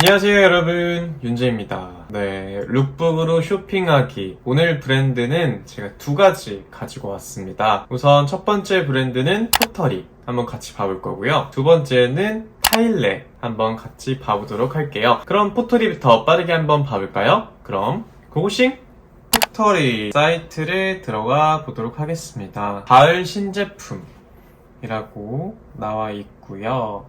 안녕하세요 여러분. 윤재입니다. 네 룩북으로 쇼핑하기. 오늘 브랜드는 제가 두 가지 가지고 왔습니다. 우선 첫 번째 브랜드는 포터리 한번 같이 봐볼 거고요. 두 번째는 타일레 한번 같이 봐보도록 할게요. 그럼 포터리부터 빠르게 한번 봐볼까요? 그럼 고고싱 포터리 사이트를 들어가 보도록 하겠습니다. 가을 신제품이라고 나와 있고요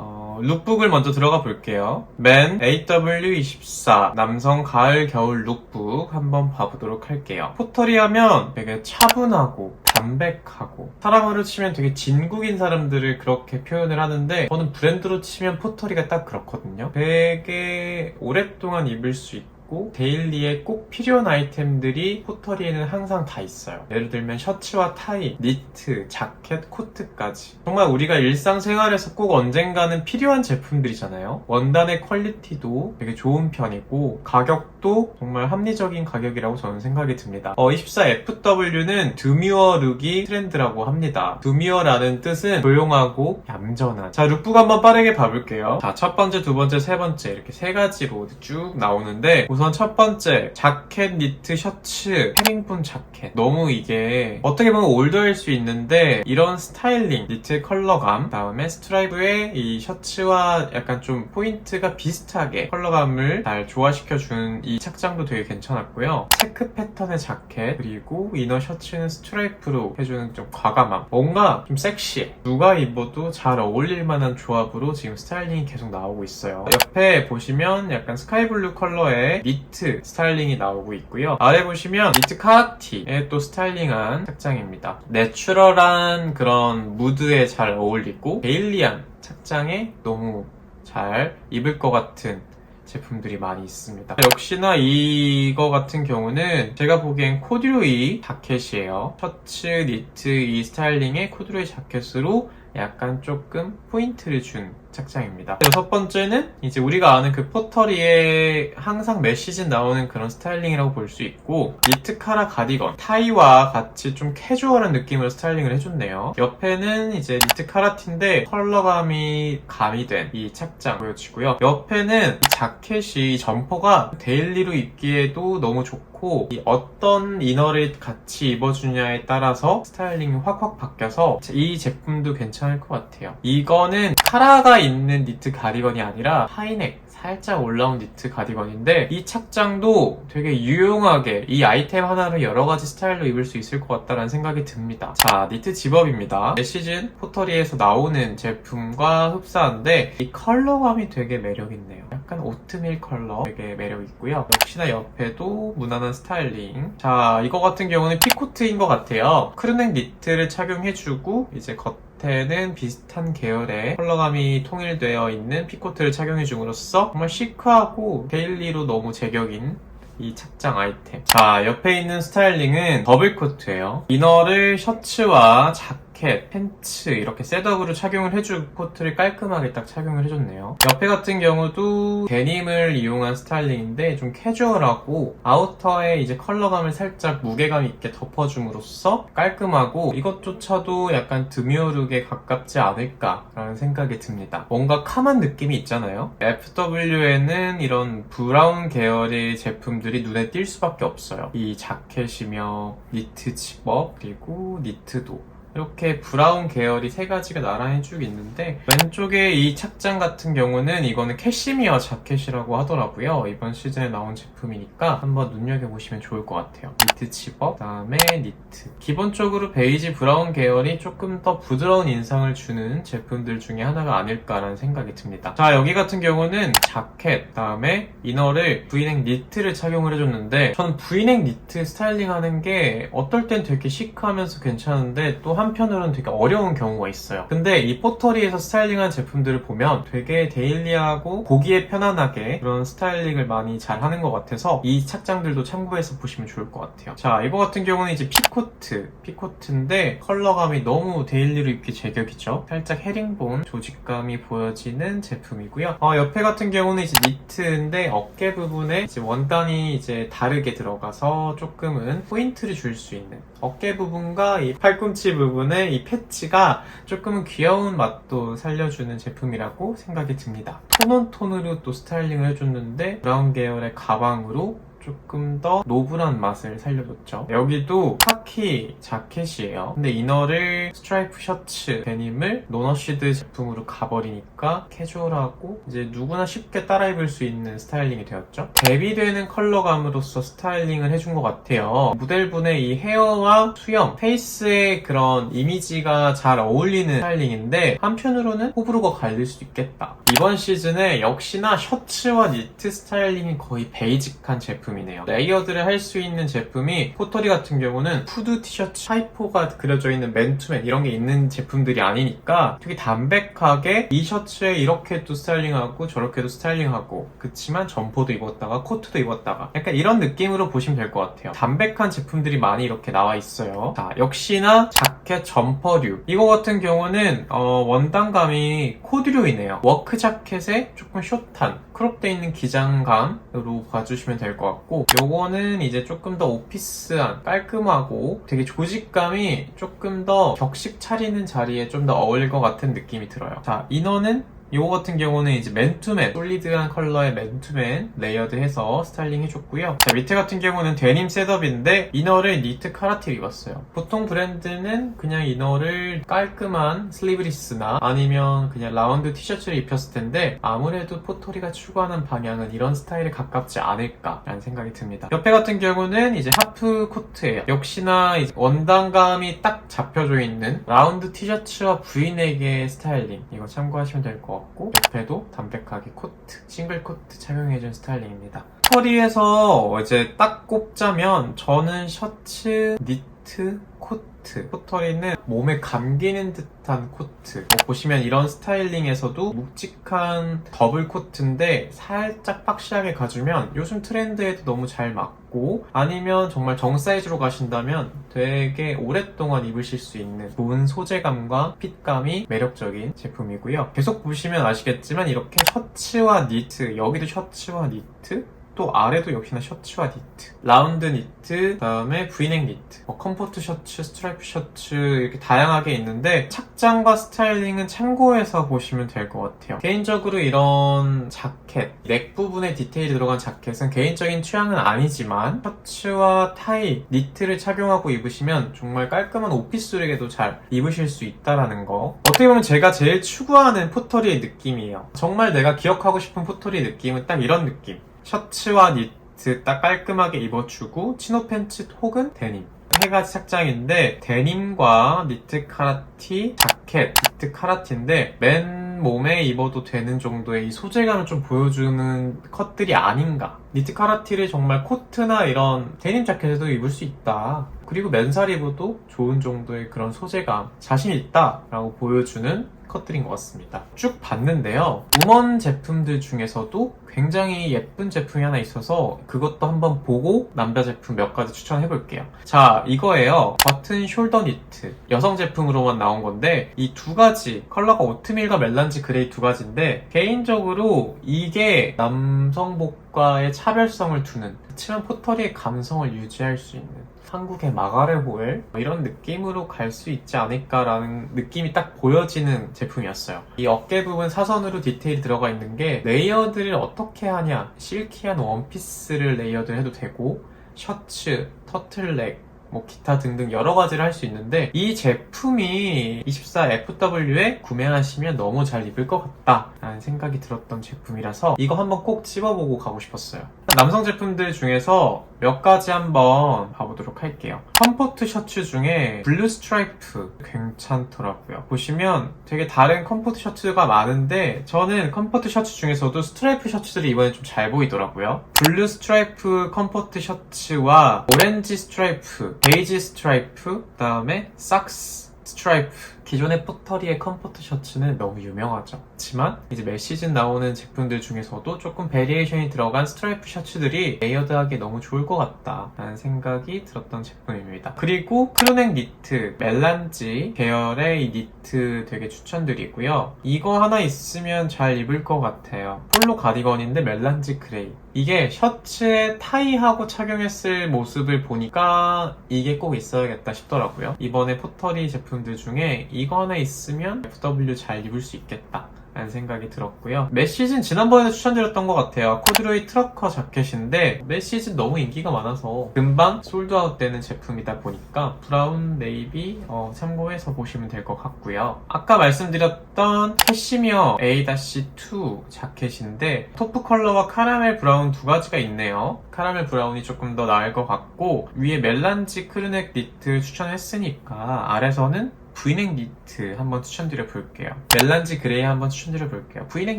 어, 룩북을 먼저 들어가 볼게요. 맨 AW24 남성 가을 겨울 룩북 한번 봐보도록 할게요. 포털이 하면 되게 차분하고 담백하고 사람으로 치면 되게 진국인 사람들을 그렇게 표현을 하는데 저는 브랜드로 치면 포털이가 딱 그렇거든요. 되게 오랫동안 입을 수 있고 데일리에 꼭 필요한 아이템들이 포터리에는 항상 다 있어요. 예를 들면 셔츠와 타이, 니트, 자켓, 코트까지. 정말 우리가 일상생활에서 꼭 언젠가는 필요한 제품들이잖아요. 원단의 퀄리티도 되게 좋은 편이고 가격도 정말 합리적인 가격이라고 저는 생각이 듭니다. 어, 24FW는 드뮤어 룩이 트렌드라고 합니다. 드뮤어라는 뜻은 조용하고 얌전한. 자, 룩북 한번 빠르게 봐볼게요. 자, 첫 번째, 두 번째, 세 번째 이렇게 세 가지로 쭉 나오는데 우선 첫 번째 자켓, 니트, 셔츠, 헤링본 자켓. 너무 이게 어떻게 보면 올드할 수 있는데 이런 스타일링, 니트 컬러감, 그다음에 스트라이브의 이 셔츠와 약간 좀 포인트가 비슷하게 컬러감을 잘 조화시켜준 이 착장도 되게 괜찮았고요. 체크 패턴의 자켓 그리고 이너 셔츠는 스트라이프로 해주는 좀 과감함. 뭔가 좀 섹시해. 누가 입어도 잘 어울릴 만한 조합으로 지금 스타일링이 계속 나오고 있어요. 옆에 보시면 약간 스카이블루 컬러의 니트 스타일링이 나오고 있고요. 아래 보시면 니트 카키에 또 스타일링한 착장입니다. 내추럴한 그런 무드에 잘 어울리고 데일리한 착장에 너무 잘 입을 것 같은 제품들이 많이 있습니다. 역시나 이거 같은 경우는 제가 보기엔 코듀로이 자켓이에요. 셔츠, 니트 이 스타일링의 코듀로이 자켓으로 약간 조금 포인트를 준 착장입니다. 여섯 번째는 이제 우리가 아는 그 포터리에 항상 매 시즌 나오는 그런 스타일링이라고 볼 수 있고 니트 카라 가디건 타이와 같이 좀 캐주얼한 느낌으로 스타일링을 해줬네요. 옆에는 이제 니트 카라 티인데 컬러감이 가미된 이 착장 보여지고요. 옆에는 이 자켓이 이 점퍼가 데일리로 입기에도 너무 좋고 이 어떤 이너를 같이 입어주냐에 따라서 스타일링이 확확 바뀌어서 이 제품도 괜찮을 것 같아요. 이거는 카라가 있는 니트 가디건이 아니라 하이넥 살짝 올라온 니트 가디건인데 이 착장도 되게 유용하게 이 아이템 하나로 여러 가지 스타일로 입을 수 있을 것 같다는 생각이 듭니다. 자, 니트 집업입니다. 매 시즌 포터리에서 나오는 제품과 흡사한데 이 컬러감이 되게 매력있네요. 약간 오트밀 컬러 되게 매력있고요. 역시나 옆에도 무난한 스타일링. 자, 이거 같은 경우는 피코트인 것 같아요. 크루넥 니트를 착용해주고 이제 겉 겉에는 비슷한 계열의 컬러감이 통일되어 있는 피코트를 착용해 줌으로써 정말 시크하고 데일리로 너무 제격인 이 착장 아이템. 자, 옆에 있는 스타일링은 더블 코트예요. 이너를 셔츠와 자켓, 팬츠 이렇게 셋업으로 착용을 해줄 코트를 깔끔하게 딱 착용을 해줬네요. 옆에 같은 경우도 데님을 이용한 스타일링인데 좀 캐주얼하고 아우터에 이제 컬러감을 살짝 무게감 있게 덮어줌으로써 깔끔하고 이것조차도 약간 드뮤어룩에 가깝지 않을까라는 생각이 듭니다. 뭔가 캄한 느낌이 있잖아요. FW에는 이런 브라운 계열의 제품들이 눈에 띌 수밖에 없어요. 이 자켓이며 니트 집업 그리고 니트도 이렇게 브라운 계열이 세 가지가 나란히 쭉 있는데 왼쪽에 이 착장 같은 경우는 이거는 캐시미어 자켓이라고 하더라고요. 이번 시즌에 나온 제품이니까 한번 눈여겨보시면 좋을 것 같아요. 니트 집업, 그 다음에 니트. 기본적으로 베이지 브라운 계열이 조금 더 부드러운 인상을 주는 제품들 중에 하나가 아닐까라는 생각이 듭니다. 자 여기 같은 경우는 자켓, 그 다음에 이너를 V넥 니트를 착용을 해줬는데 저는 V넥 니트 스타일링 하는 게 어떨 땐 되게 시크하면서 괜찮은데 또 한편으로는 되게 어려운 경우가 있어요. 근데 이 포터리에서 스타일링한 제품들을 보면 되게 데일리하고 보기에 편안하게 그런 스타일링을 많이 잘 하는 것 같아서 이 착장들도 참고해서 보시면 좋을 것 같아요. 자, 이거 같은 경우는 이제 피코트. 피코트인데 컬러감이 너무 데일리로 입기 제격이죠. 살짝 헤링본 조직감이 보여지는 제품이고요. 어, 옆에 같은 경우는 이제 니트인데 어깨 부분에 이제 원단이 이제 다르게 들어가서 조금은 포인트를 줄 수 있는 어깨 부분과 이 팔꿈치 부분 부분에 이 패치가 조금은 귀여운 맛도 살려주는 제품이라고 생각이 듭니다. 톤온 톤으로 또 스타일링을 해줬는데 브라운 계열의 가방으로 조금 더 노블한 맛을 살려줬죠. 여기도 카키 자켓이에요. 근데 이너를 스트라이프 셔츠 데님을 노너시드 제품으로 가버리니까 캐주얼하고 이제 누구나 쉽게 따라 입을 수 있는 스타일링이 되었죠. 대비되는 컬러감으로서 스타일링을 해준 것 같아요. 모델분의 이 헤어와 수염, 페이스의 그런 이미지가 잘 어울리는 스타일링인데 한편으로는 호불호가 갈릴 수 있겠다. 이번 시즌에 역시나 셔츠와 니트 스타일링이 거의 베이직한 제품이 네요. 레이어드를 할 수 있는 제품이 포터리 같은 경우는 후드 티셔츠 하이포가 그려져 있는 맨투맨 이런 게 있는 제품들이 아니니까 되게 담백하게 이 셔츠에 이렇게 또 스타일링하고 저렇게도 스타일링하고 그치만 점퍼도 입었다가 코트도 입었다가 약간 이런 느낌으로 보시면 될 것 같아요. 담백한 제품들이 많이 이렇게 나와 있어요. 자, 역시나 자켓 점퍼류 이거 같은 경우는 어, 원단감이 코듀로이네요. 워크 자켓에 조금 숏한 크롭돼 있는 기장감으로 봐주시면 될 것 같고 요거는 이제 조금 더 오피스한 깔끔하고 되게 조직감이 조금 더 격식 차리는 자리에 좀 더 어울릴 것 같은 느낌이 들어요. 자, 이너는 요거 같은 경우는 이제 맨투맨, 솔리드한 컬러의 맨투맨 레이어드 해서 스타일링 해줬고요. 자, 밑에 같은 경우는 데님 셋업인데 이너를 니트 카라티 입었어요. 보통 브랜드는 그냥 이너를 깔끔한 슬리브리스나 아니면 그냥 라운드 티셔츠를 입혔을 텐데 아무래도 포토리가 추구하는 방향은 이런 스타일에 가깝지 않을까라는 생각이 듭니다. 옆에 같은 경우는 이제 하프 코트예요. 역시나 원단감이 딱 잡혀져 있는 라운드 티셔츠와 브이넥의 스타일링 이거 참고하시면 될 것 같고 옆에도 담백하게 코트, 싱글 코트 착용해준 스타일링입니다. 스토리에서 이제 딱 꼽자면 저는 셔츠, 니트, 코트. 코터리는 몸에 감기는 듯한 코트. 뭐 보시면 이런 스타일링에서도 묵직한 더블 코트인데 살짝 박시하게 가주면 요즘 트렌드에도 너무 잘 맞고 아니면 정말 정 사이즈로 가신다면 되게 오랫동안 입으실 수 있는 좋은 소재감과 핏감이 매력적인 제품이고요. 계속 보시면 아시겠지만 이렇게 셔츠와 니트, 여기도 셔츠와 니트, 또 아래도 역시나 셔츠와 니트 라운드 니트 그다음에 브이넥 니트 뭐 컴포트 셔츠 스트라이프 셔츠 이렇게 다양하게 있는데 착장과 스타일링은 참고해서 보시면 될 것 같아요. 개인적으로 이런 자켓 넥 부분에 디테일이 들어간 자켓은 개인적인 취향은 아니지만 셔츠와 타이 니트를 착용하고 입으시면 정말 깔끔한 오피스룩에도 잘 입으실 수 있다라는 거. 어떻게 보면 제가 제일 추구하는 포터리의 느낌이에요. 정말 내가 기억하고 싶은 포터리 느낌은 딱 이런 느낌 셔츠와 니트 딱 깔끔하게 입어주고 치노 팬츠 혹은 데님. 세 가지 착장인데 데님과 니트 카라티 자켓 니트 카라티인데 맨 몸에 입어도 되는 정도의 이 소재감을 좀 보여주는 컷들이 아닌가. 니트 카라티를 정말 코트나 이런 데님 자켓에도 입을 수 있다 그리고 맨살 입어도 좋은 정도의 그런 소재감 자신 있다 라고 보여주는 컷들인 것 같습니다. 쭉 봤는데요. 우먼 제품들 중에서도 굉장히 예쁜 제품이 하나 있어서 그것도 한번 보고 남자 제품 몇 가지 추천해 볼게요. 자, 이거예요. 버튼 숄더 니트. 여성 제품으로만 나온 건데 이 두 가지 컬러가 오트밀과 멜란지 그레이 두 가지인데 개인적으로 이게 남성복과의 차별성을 두는 그치만 포터리의 감성을 유지할 수 있는 한국의 마가레 호엘 이런 느낌으로 갈 수 있지 않을까라는 느낌이 딱 보여지는 제품이었어요. 이 어깨 부분 사선으로 디테일이 들어가 있는 게 레이어드를 어떻게 하냐 실키한 원피스를 레이어드 해도 되고 셔츠, 터틀넥 뭐 기타 등등 여러 가지를 할 수 있는데 이 제품이 24FW에 구매하시면 너무 잘 입을 것 같다 라는 생각이 들었던 제품이라서 이거 한번 꼭 집어보고 가고 싶었어요 남성 제품들 중에서 몇 가지 한번 봐보도록 할게요. 컴포트 셔츠 중에 블루 스트라이프 괜찮더라고요. 보시면 되게 다른 컴포트 셔츠가 많은데 저는 컴포트 셔츠 중에서도 스트라이프 셔츠들이 이번에 좀 잘 보이더라고요. 블루 스트라이프 컴포트 셔츠와 오렌지 스트라이프 베이지 스트라이프, 그 다음에 삭스 스트라이프 기존의 포터리의 컴포트 셔츠는 너무 유명하죠. 하지만 이제 매 시즌 나오는 제품들 중에서도 조금 베리에이션이 들어간 스트라이프 셔츠들이 레이어드하기 너무 좋을 것 같다 라는 생각이 들었던 제품입니다. 그리고 크루넥 니트, 멜란지 계열의 이 니트 되게 추천드리고요. 이거 하나 있으면 잘 입을 것 같아요. 폴로 가디건인데 멜란지 그레이. 이게 셔츠에 타이하고 착용했을 모습을 보니까 이게 꼭 있어야겠다 싶더라고요. 이번에 포터리 제품들 중에 이거 하나 있으면 FW 잘 입을 수 있겠다. 라는 생각이 들었고요. 매 시즌 지난번에도 추천드렸던 것 같아요. 코드로이 트러커 자켓인데 매 시즌 너무 인기가 많아서 금방 솔드아웃 되는 제품이다 보니까 브라운 네이비 어, 참고해서 보시면 될 것 같고요. 아까 말씀드렸던 캐시미어 A-2 자켓인데 토프 컬러와 카라멜 브라운 두 가지가 있네요. 카라멜 브라운이 조금 더 나을 것 같고 위에 멜란지 크루넥 니트 추천했으니까 아래서는 브이넥 니트 한번 추천드려 볼게요. 멜란지 그레이 한번 추천드려 볼게요. 브이넥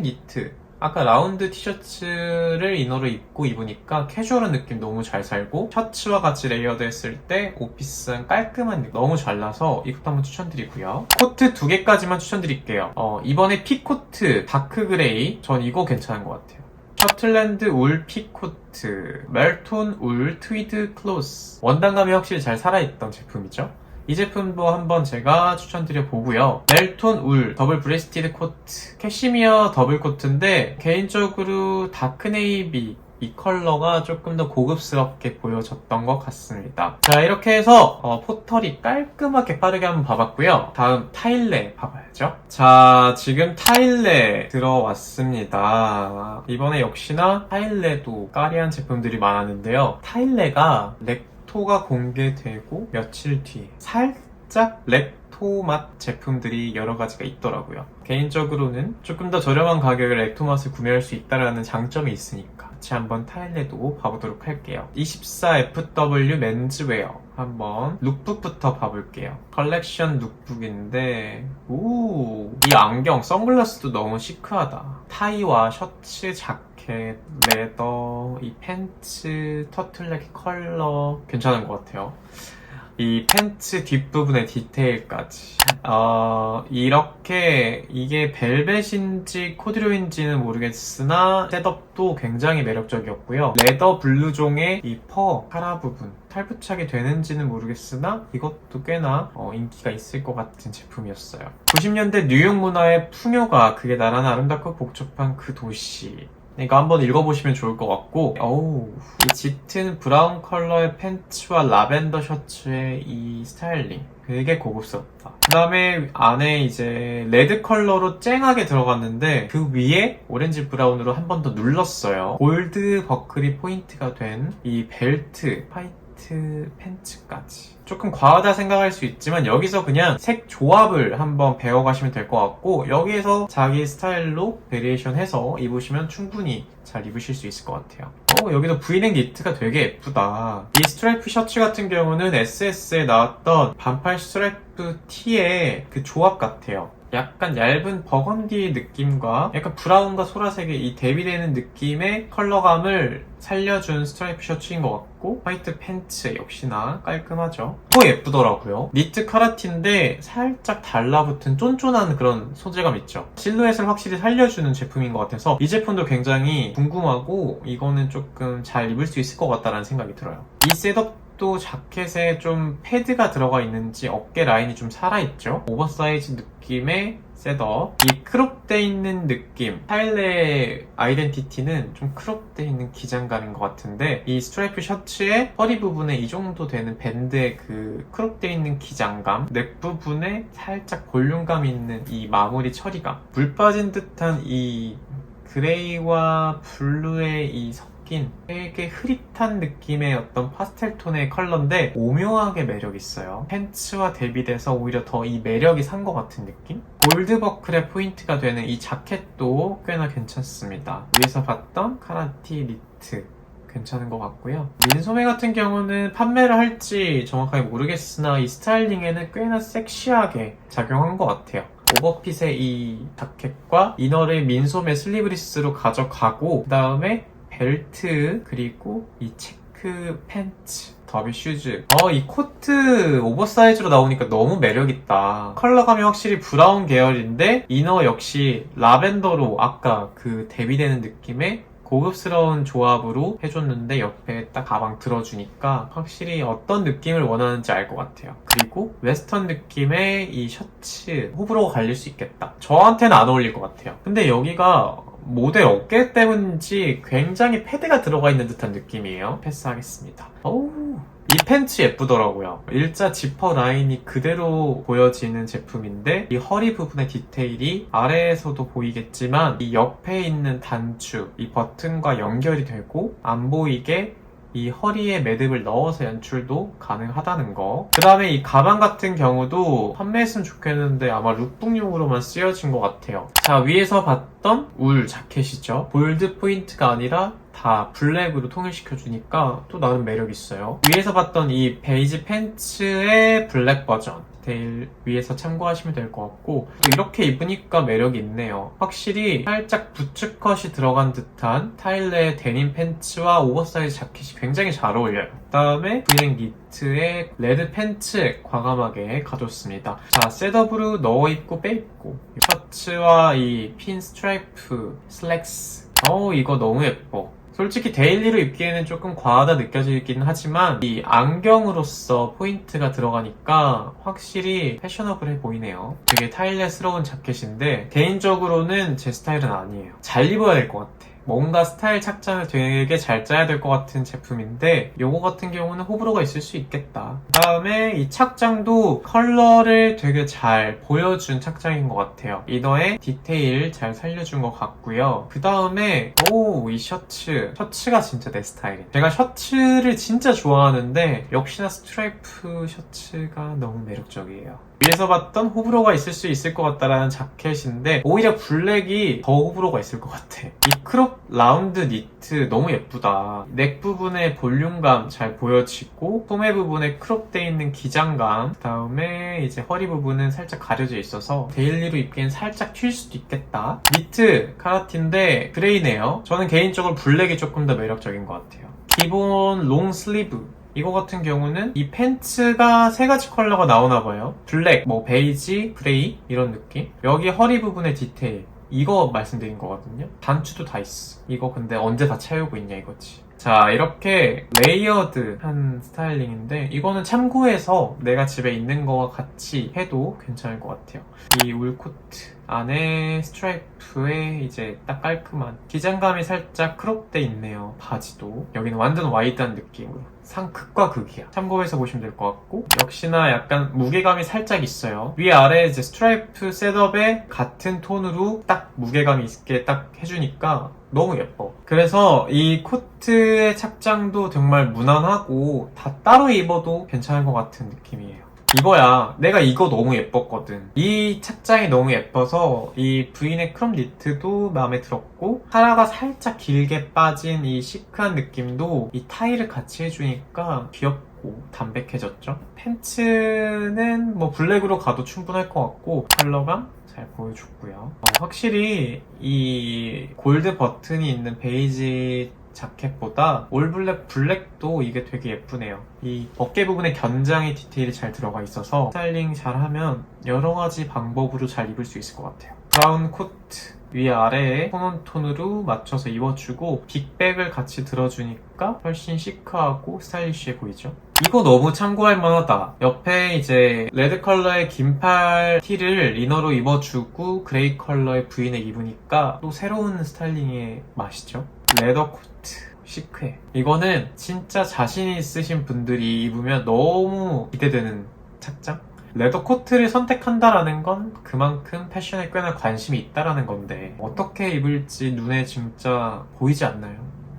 니트. 아까 라운드 티셔츠를 이너로 입고 입으니까 캐주얼한 느낌 너무 잘 살고 셔츠와 같이 레이어드 했을 때 오피스한 깔끔한 느낌 너무 잘 나서 이것도 한번 추천드리고요. 코트 두 개까지만 추천드릴게요. 어, 이번에 피코트 다크 그레이 전 이거 괜찮은 것 같아요. 셔틀랜드 울 피코트, 멜톤 울 트위드 클로스 원단감이 확실히 잘 살아있던 제품이죠. 이 제품도 한번 제가 추천드려 보고요. 멜톤 울 더블 브레스티드 코트 캐시미어 더블 코트인데 개인적으로 다크 네이비 이 컬러가 조금 더 고급스럽게 보여졌던 것 같습니다. 자 이렇게 해서 어, 포털이 깔끔하게 빠르게 한번 봐봤고요. 다음 타일레 봐봐야죠. 자 지금 타일레 들어왔습니다. 이번에 역시나 타일레도 까리한 제품들이 많았는데요. 타일레가 렉 토가 공개되고 며칠 뒤에 살짝 렉토 맛 제품들이 여러 가지가 있더라고요. 개인적으로는 조금 더 저렴한 가격에 렉토 맛을 구매할 수 있다는 장점이 있으니까 같이 한번 타일레도 봐보도록 할게요. 24FW 맨즈웨어 한번 룩북부터 봐볼게요. 컬렉션 룩북인데 오, 이 안경 선글라스도 너무 시크하다. 타이와 셔츠, 자켓, 레더, 이 팬츠, 터틀넥 컬러 괜찮은 것 같아요. 이 팬츠 뒷부분의 디테일까지. 어, 이렇게 이게 벨벳인지 코드로인지는 모르겠으나 셋업도 굉장히 매력적이었고요. 레더 블루종의 이 퍼 카라 부분 탈부착이 되는지는 모르겠으나 이것도 꽤나 어, 인기가 있을 것 같은 제품이었어요. 90년대 뉴욕 문화의 풍요가 그게 나란 아름답고 복잡한 그 도시 이거 한번 읽어보시면 좋을 것 같고. 어우. 이 짙은 브라운 컬러의 팬츠와 라벤더 셔츠의 이 스타일링. 되게 고급스럽다. 그 다음에 안에 이제 레드 컬러로 쨍하게 들어갔는데 그 위에 오렌지 브라운으로 한 번 더 눌렀어요. 골드 버클이 포인트가 된 이 벨트 화이 트 팬츠까지. 조금 과하다 생각할 수 있지만 여기서 그냥 색 조합을 한번 배워가시면 될 것 같고 여기에서 자기 스타일로 베리에이션 해서 입으시면 충분히 잘 입으실 수 있을 것 같아요. 어, 여기도 브이넥 니트가 되게 예쁘다. 이 스트라이프 셔츠 같은 경우는 SS에 나왔던 반팔 스트라이프 티의 그 조합 같아요 약간 얇은 버건디 느낌과 약간 브라운과 소라색의 이 대비되는 느낌의 컬러감을 살려준 스트라이프 셔츠인 것 같고 화이트 팬츠 역시나 깔끔하죠. 또 예쁘더라고요. 니트 카라티인데 살짝 달라붙은 쫀쫀한 그런 소재감 있죠. 실루엣을 확실히 살려주는 제품인 것 같아서 이 제품도 굉장히 궁금하고 이거는 조금 잘 입을 수 있을 것 같다는 생각이 들어요. 이 셋업 또 자켓에 좀 패드가 들어가 있는지 어깨 라인이 좀 살아있죠? 오버사이즈 느낌의 셋업. 이 크롭돼 있는 느낌 타일레의 아이덴티티는 좀 크롭돼 있는 기장감인 것 같은데 이 스트라이프 셔츠의 허리 부분에 이 정도 되는 밴드의 그 크롭돼 있는 기장감 넥 부분에 살짝 볼륨감 있는 이 마무리 처리감. 물 빠진 듯한 이 그레이와 블루의 이 섞 인 되게 흐릿한 느낌의 어떤 파스텔 톤의 컬러인데 오묘하게 매력 있어요. 팬츠와 대비돼서 오히려 더 이 매력이 산 것 같은 느낌? 골드버클의 포인트가 되는 이 자켓도 꽤나 괜찮습니다. 위에서 봤던 카라티 니트 괜찮은 것 같고요. 민소매 같은 경우는 판매를 할지 정확하게 모르겠으나 이 스타일링에는 꽤나 섹시하게 작용한 것 같아요. 오버핏의 이 자켓과 이너를 민소매 슬리브리스로 가져가고 그 다음에 벨트 그리고 이 체크 팬츠 더비 슈즈 어 이 코트 오버사이즈로 나오니까 너무 매력있다 컬러감이 확실히 브라운 계열인데 이너 역시 라벤더로 아까 그 대비되는 느낌의 고급스러운 조합으로 해줬는데 옆에 딱 가방 들어주니까 확실히 어떤 느낌을 원하는지 알 것 같아요. 그리고 웨스턴 느낌의 이 셔츠 호불호가 갈릴 수 있겠다. 저한테는 안 어울릴 것 같아요. 근데 여기가 모델 어깨 때문인지 굉장히 패드가 들어가 있는 듯한 느낌이에요. 패스하겠습니다. 어우, 이 팬츠 예쁘더라고요. 일자 지퍼 라인이 그대로 보여지는 제품인데 이 허리 부분의 디테일이 아래에서도 보이겠지만 이 옆에 있는 단추, 이 버튼과 연결이 되고 안 보이게 이 허리에 매듭을 넣어서 연출도 가능하다는 거. 그 다음에 이 가방 같은 경우도 판매했으면 좋겠는데 아마 룩북용으로만 쓰여진 것 같아요. 자, 위에서 봤던 울 자켓이죠. 볼드 포인트가 아니라 다 블랙으로 통일시켜주니까 또 나름 매력 있어요. 위에서 봤던 이 베이지 팬츠의 블랙 버전. 디테일 위에서 참고하시면 될 것 같고 또 이렇게 입으니까 매력이 있네요. 확실히 살짝 부츠컷이 들어간 듯한 타일러의 데님 팬츠와 오버사이즈 자켓이 굉장히 잘 어울려요. 그 다음에 브이넥 니트의 레드 팬츠 과감하게 가졌습니다. 자, 셋업으로 넣어 입고 빼 입고 셔츠와 이 핀 스트라이프 슬랙스 어 이거 너무 예뻐. 솔직히 데일리로 입기에는 조금 과하다 느껴지긴 하지만 이 안경으로서 포인트가 들어가니까 확실히 패셔너블해 보이네요. 되게 타일러스러운 자켓인데 개인적으로는 제 스타일은 아니에요. 잘 입어야 될 것 같아. 뭔가 스타일 착장을 되게 잘 짜야 될 것 같은 제품인데 요거 같은 경우는 호불호가 있을 수 있겠다. 그 다음에 이 착장도 컬러를 되게 잘 보여준 착장인 것 같아요. 이너의 디테일 잘 살려준 것 같고요. 그 다음에 오 이 셔츠 셔츠가 진짜 내 스타일이에요. 제가 셔츠를 진짜 좋아하는데 역시나 스트라이프 셔츠가 너무 매력적이에요. 위에서 봤던 호불호가 있을 수 있을 것 같다라는 자켓인데 오히려 블랙이 더 호불호가 있을 것 같아. 이 크롭 라운드 니트 너무 예쁘다. 넥 부분의 볼륨감 잘 보여지고 소매 부분에 크롭돼 있는 기장감 그 다음에 이제 허리 부분은 살짝 가려져 있어서 데일리로 입기엔 살짝 튈 수도 있겠다. 니트 카라티인데 그레이네요. 저는 개인적으로 블랙이 조금 더 매력적인 것 같아요. 기본 롱 슬리브 이거 같은 경우는 이 팬츠가 세 가지 컬러가 나오나 봐요. 블랙, 뭐 베이지, 그레이 이런 느낌. 여기 허리 부분의 디테일. 이거 말씀드린 거거든요. 단추도 다 있어. 이거 근데 언제 다 채우고 있냐 이거지. 자, 이렇게 레이어드한 스타일링인데 이거는 참고해서 내가 집에 있는 거와 같이 해도 괜찮을 것 같아요. 이 울코트 안에 스트라이프에 이제 딱 깔끔한 기장감이 살짝 크롭돼 있네요. 바지도 여기는 완전 와이드한 느낌으로 상 극과 극이야. 참고해서 보시면 될 것 같고 역시나 약간 무게감이 살짝 있어요. 위아래 이제 스트라이프 셋업에 같은 톤으로 딱 무게감이 있게 딱 해주니까 너무 예뻐. 그래서 이 코트의 착장도 정말 무난하고 다 따로 입어도 괜찮을 것 같은 느낌이에요. 이거야. 내가 이거 너무 예뻤거든. 이 착장이 너무 예뻐서 이 브이넥 크롭 니트도 마음에 들었고 카라가 살짝 길게 빠진 이 시크한 느낌도 이 타일을 같이 해주니까 귀엽고 담백해졌죠. 팬츠는 뭐 블랙으로 가도 충분할 것 같고 컬러감 잘 보여줬고요. 어, 확실히 이 골드 버튼이 있는 베이지 자켓보다 올블랙 블랙도 이게 되게 예쁘네요. 이 어깨 부분에 견장의 디테일이 잘 들어가 있어서 스타일링 잘 하면 여러 가지 방법으로 잘 입을 수 있을 것 같아요. 브라운 코트 위아래에 톤온 톤으로 맞춰서 입어주고 빅백을 같이 들어주니까 훨씬 시크하고 스타일리쉬해 보이죠? 이거 너무 참고할 만하다. 옆에 이제 레드 컬러의 긴팔 티를 리너로 입어주고 그레이 컬러의 브이넥 입으니까 또 새로운 스타일링의 맛이죠. 레더 코트 시크해. 이거는 진짜 자신 있으신 분들이 입으면 너무 기대되는 착장? 레더 코트를 선택한다라는 건 그만큼 패션에 꽤나 관심이 있다라는 건데 어떻게 입을지 눈에 진짜 보이지 않나요?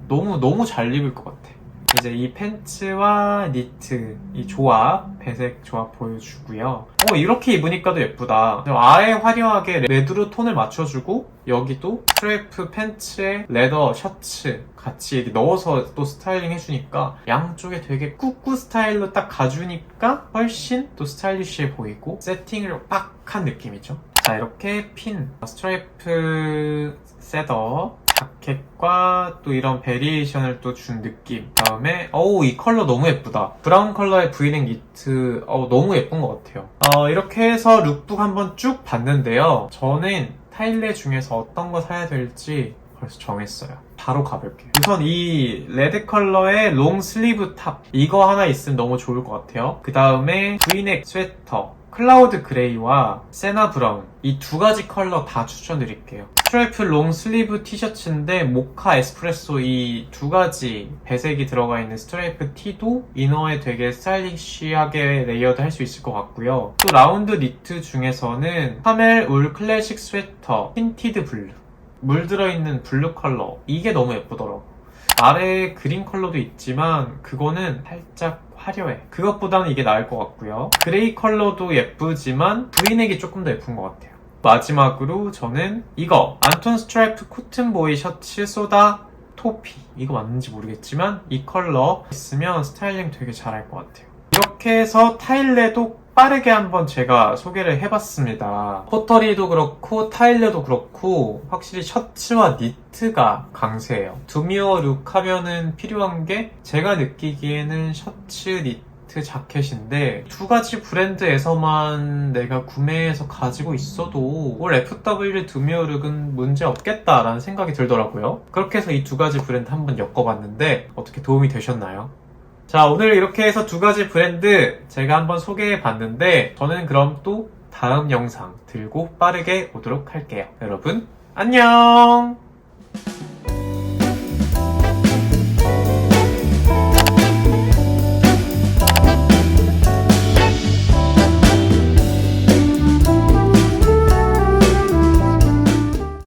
너무 너무 잘 입을 것 같아. 이제 이 팬츠와 니트 이 조합 배색 조합 보여주고요. 어 이렇게 입으니까도 예쁘다. 아예 화려하게 레드로 톤을 맞춰주고 여기도 스트래프 팬츠에 레더 셔츠 같이 넣어서 또 스타일링 해주니까 양쪽에 되게 꾸꾸 스타일로 딱 가주니까 훨씬 또 스타일리쉬해 보이고 세팅을 빡 한 느낌이죠. 자 이렇게 핀 스트라이프 셋업 자켓과 또 이런 베리에이션을 또 준 느낌. 그다음에 어우 이 컬러 너무 예쁘다. 브라운 컬러의 브이넥 니트 어우 너무 예쁜 것 같아요. 어, 이렇게 해서 룩북 한번 쭉 봤는데요. 저는 타일레 중에서 어떤 거 사야 될지 벌써 정했어요. 바로 가볼게요. 우선 이 레드 컬러의 롱 슬리브 탑 이거 하나 있으면 너무 좋을 것 같아요. 그 다음에 브이넥 스웨터 클라우드 그레이와 세나 브라운 이 두 가지 컬러 다 추천드릴게요. 스트라이프 롱 슬리브 티셔츠인데 모카 에스프레소 이 두 가지 배색이 들어가 있는 스트라이프 티도 이너에 되게 스타일리시하게 레이어드 할 수 있을 것 같고요. 또 라운드 니트 중에서는 카멜 울 클래식 스웨터 틴티드 블루 물 들어있는 블루 컬러 이게 너무 예쁘더라고 아래 그린 컬러도 있지만 그거는 살짝 화려해. 그것보다는 이게 나을 것 같고요. 그레이 컬러도 예쁘지만 브이넥이 조금 더 예쁜 것 같아요. 마지막으로 저는 이거. 안톤 스트라이프 코튼보이 셔츠 소다 토피. 이거 맞는지 모르겠지만 이 컬러 있으면 스타일링 되게 잘할 것 같아요. 이렇게 해서 타일레도 빠르게 한번 제가 소개를 해봤습니다. 포터리도 그렇고 타일레도 그렇고 확실히 셔츠와 니트가 강세예요. 두미어 룩 하면은 필요한 게 제가 느끼기에는 셔츠, 니트, 자켓인데 두 가지 브랜드에서만 내가 구매해서 가지고 있어도 올 FW 두미어 룩은 문제 없겠다라는 생각이 들더라고요. 그렇게 해서 이 두 가지 브랜드 한번 엮어봤는데 어떻게 도움이 되셨나요? 자, 오늘 이렇게 해서 두 가지 브랜드 제가 한번 소개해 봤는데, 저는 그럼 또 다음 영상 들고 빠르게 오도록 할게요. 여러분, 안녕!